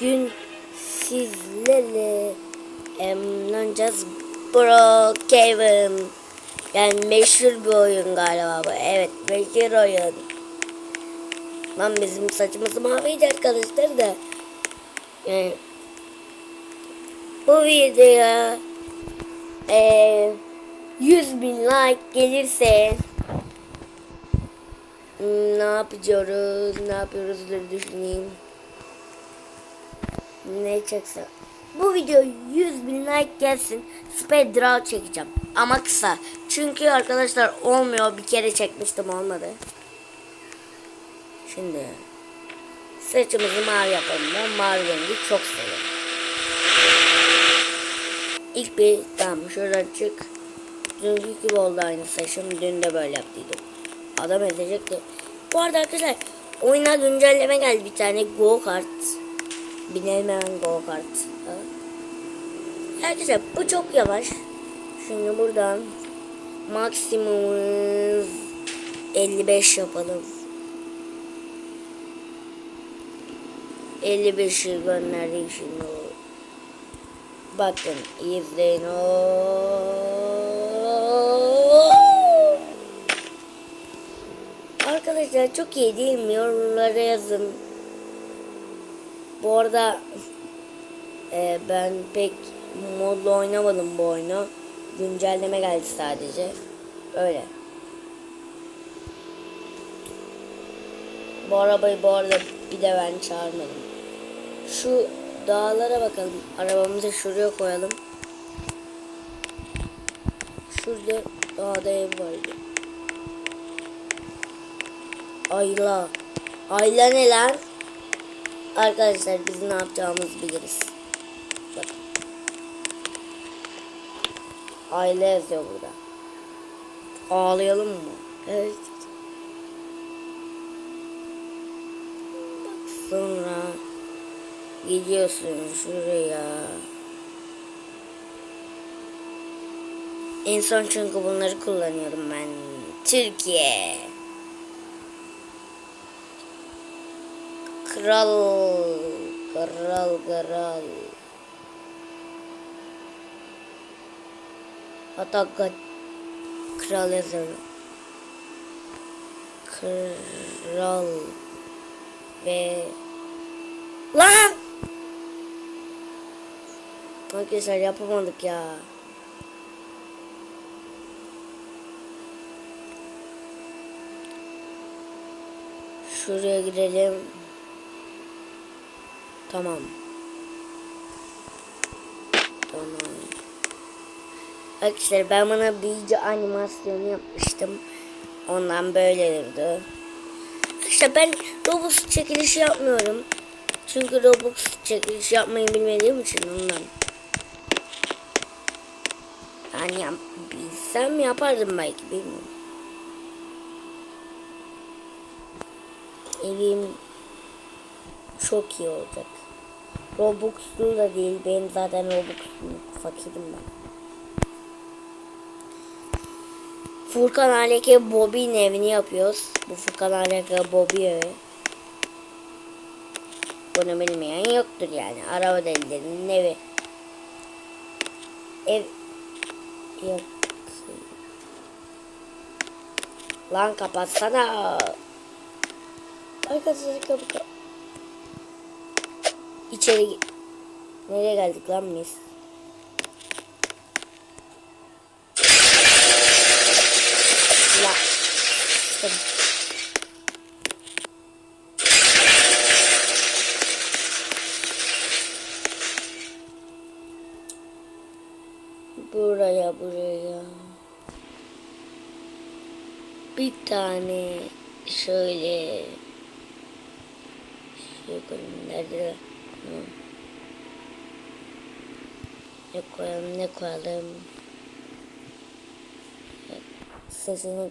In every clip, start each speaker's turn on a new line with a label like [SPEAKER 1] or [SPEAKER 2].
[SPEAKER 1] Bugün sizlerle emlanacağız Brookhaven. Yani meşhur bir oyun galiba bu. Evet meşhur oyun. Lan bizim saçımız maviydi arkadaşlar da. Yani bu videoya eee 100 bin like gelirse hmm, ne yapıyoruz? Ne yapıyoruz? Dur düşüneyim. Ne çekse. Bu video 100 bin like gelsin. Speed draw çekeceğim. Ama kısa. Çünkü arkadaşlar olmuyor. Bir kere çekmiştim olmadı. Şimdi saçımızı mavi yapalım. Ben mavi rengi çok seviyorum. İlk bir tamam şuradan çık. Dünkü gibi oldu aynı saçım. Dün de böyle yaptıydım. Adam ezecekti. Bu arada arkadaşlar oyuna güncelleme geldi bir tane go kart. Binelim hemen go kart. Arkadaşlar bu çok yavaş. Şimdi buradan maksimumumuz 55 yapalım. 55'i gönderdik şimdi. Bakın izleyin o. Arkadaşlar çok iyi değil mi? Yorumlara yazın. Bu arada e, ben pek modlu oynamadım bu oyunu. Güncelleme geldi sadece. Öyle. Bu arabayı bu arada bir de ben çağırmadım. Şu dağlara bakalım. Arabamızı şuraya koyalım. Şurada dağda ev vardı. Ayla. Ayla ne lan? Arkadaşlar biz ne yapacağımızı biliriz. Bak. Aile yazıyor burada. Ağlayalım mı? Evet. Sonra gidiyorsun şuraya. En son çünkü bunları kullanıyorum ben. Türkiye. Kral. Kral kral. Hatta kral yazıyor. Kral ve lan Arkadaşlar yapamadık ya. Şuraya girelim. Tamam. Tamam. Arkadaşlar ben bana büyücü animasyonu yapmıştım. Ondan böyle durdu. Arkadaşlar ben Robux çekilişi yapmıyorum. Çünkü Robux çekilişi yapmayı bilmediğim için ondan. Yani yap, bilsem yapardım belki bilmiyorum. Evim çok iyi olacak. Robux'lu da değil. Benim zaten Robux'lu fakirim ben. Furkan Aleke Bobby'nin evini yapıyoruz. Bu Furkan Aleke Bobby evi. Bunu bilmeyen yoktur yani. Araba delilerinin evi. Ev yok. Lan kapatsana. Arkadaşlar kapı kap İçeri Nereye geldik lan biz? La. Buraya buraya. Bir tane şöyle koyayım nerede? Ne koyalım ne koyalım? Sesini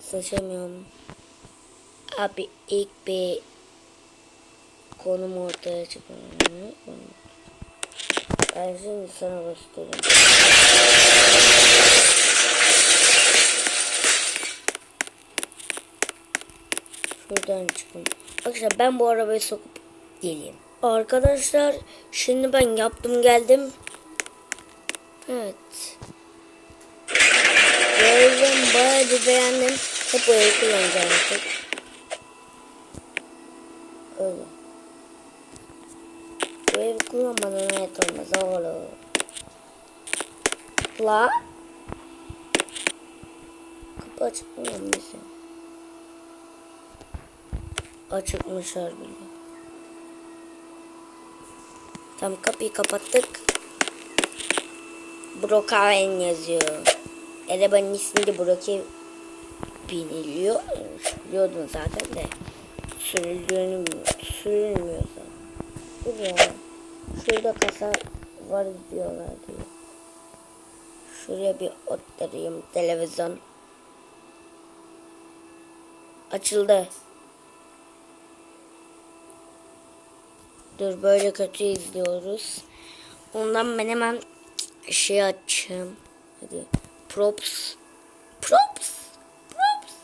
[SPEAKER 1] seçemiyorum. Abi ilk bir konum ortaya çıkıyor. Ben şimdi sana göstereyim. Şuradan çıkın. Arkadaşlar ben bu arabayı sokup geleyim. Arkadaşlar şimdi ben yaptım geldim. Evet. Gördüm bayağı bir beğendim. Hep o evi kullanacağım artık. Öyle. Evi kullanmadan hayat olmaz oğlum. La. Kapı açık mı bizim? Açıkmış harbiden. Tam kapıyı kapattık. Brokaven yazıyor. Arabanın ismi de Broke biniliyor. Biliyordun zaten de. Sürüldüğünü sürülmüyor zaten. Dur ya. Şurada kasa var diyorlar diyor. Şuraya bir oturayım. Televizyon. Açıldı. Dur böyle kötü izliyoruz. Ondan ben hemen şey açayım. Hadi. Props. Props. Props.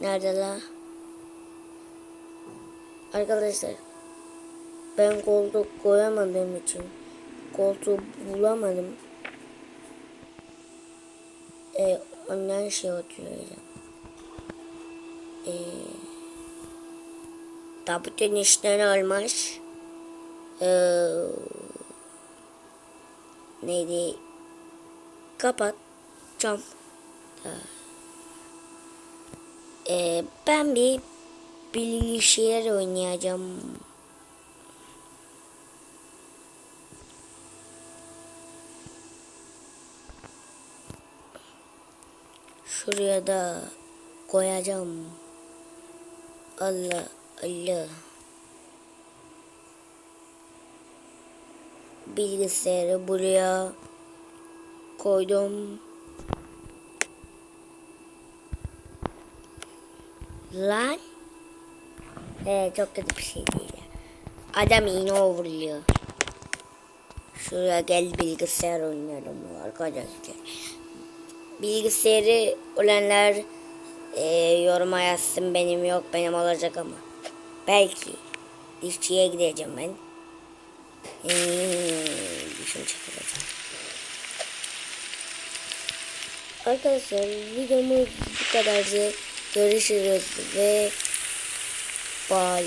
[SPEAKER 1] Nerede la? Arkadaşlar ben koltuk koyamadığım için koltuğu bulamadım. E, ondan şey oturuyorum. E, tabutun işten olmuş. E, neydi? Kapat. Cam. E, ben bir bilgisayar oynayacağım. Şuraya da koyacağım. Allah Allah. Bilgisayarı buraya koydum. Lan. Ee, çok kötü bir şey değil. Adam iğne vuruyor. Şuraya gel bilgisayar oynayalım arkadaşlar. Bilgisayarı olanlar e, yoruma yazsın benim yok benim olacak ama. Belki dişçiye gideceğim ben. Ee, dişim çıkacak. Arkadaşlar videomuz bu kadardı. Görüşürüz ve bye.